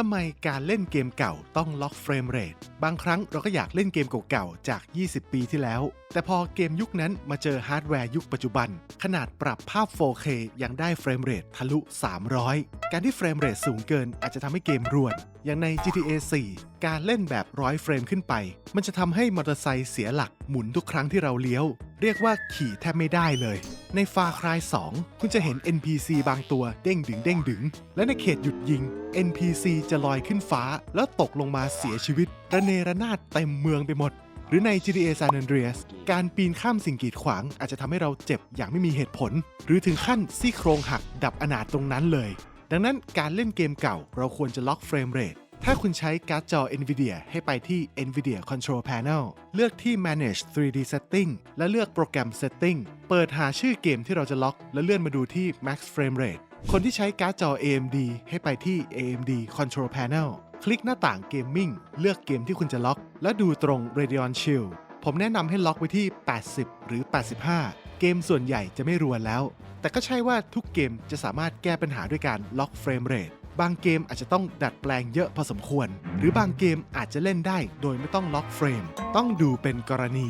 ทำไมการเล่นเกมเก่าต้องล็อกเฟรมเรทบางครั้งเราก็อยากเล่นเกมเก่าๆจาก 20 ปีที่แล้ว แต่พอเกมยุคนั้นมาเจอฮาร์ดแวร์ยุคปัจจุบัน ขนาดปรับภาพ 4K ยังได้เฟรมเรททะลุ 300 การที่เฟรมเรทสูงเกินอาจจะทำให้เกมรวน อย่างใน GTA 4 การเล่นแบบร้อยเฟรมขึ้นไป มันจะทำให้มอเตอร์ไซค์เสียหลักหมุนทุกครั้งที่เราเลี้ยว เรียกว่าขี่แทบไม่ได้เลย ในฟาคราย2 คุณจะเห็น NPC บางตัวเด้งดึงเด้งดึง และในเขตหยุดยิง NPC จะลอยขึ้นฟ้าแล้วตกลงมาเสียชีวิต ระเนระนาดเต็มเมืองไปหมด หรือใน GTA San Andreas การปีนข้ามสิ่งกีดขวางอาจจะทำให้เราเจ็บอย่างไม่มีเหตุผล หรือถึงขั้นซี่โครงหักดับอนาถตรงนั้นเลย ดังนั้นการเล่นเกมเก่าเราควรจะล็อกเฟรมเรท ถ้าคุณใช้การ์ดจอ NVIDIA ให้ไปที่ NVIDIA Control Panel เลือกที่ Manage 3D Setting และเลือกโปรแกรม Setting เปิดหาชื่อเกมที่เราจะล็อก และเลื่อนมาดูที่ Max Frame Rate คนที่ใช้การ์ดจอ AMD ให้ไปที่ AMD Control Panel คลิกหน้าต่าง Gaming เลือกเกมที่คุณจะล็อก และดูตรง Radeon Shield ผมแนะนำให้ล็อกไว้ที่ 80 หรือ 85 เกมส่วนใหญ่จะไม่รวนแล้ว แต่ก็ใช่ว่าทุกเกมจะสามารถแก้ปัญหาด้วยการล็อกเฟรมเรท บางเกมอาจจะต้องดัดแปลงเยอะพอสมควร หรือบางเกมอาจจะเล่นได้โดยไม่ต้องล็อกเฟรม ต้องดูเป็นกรณี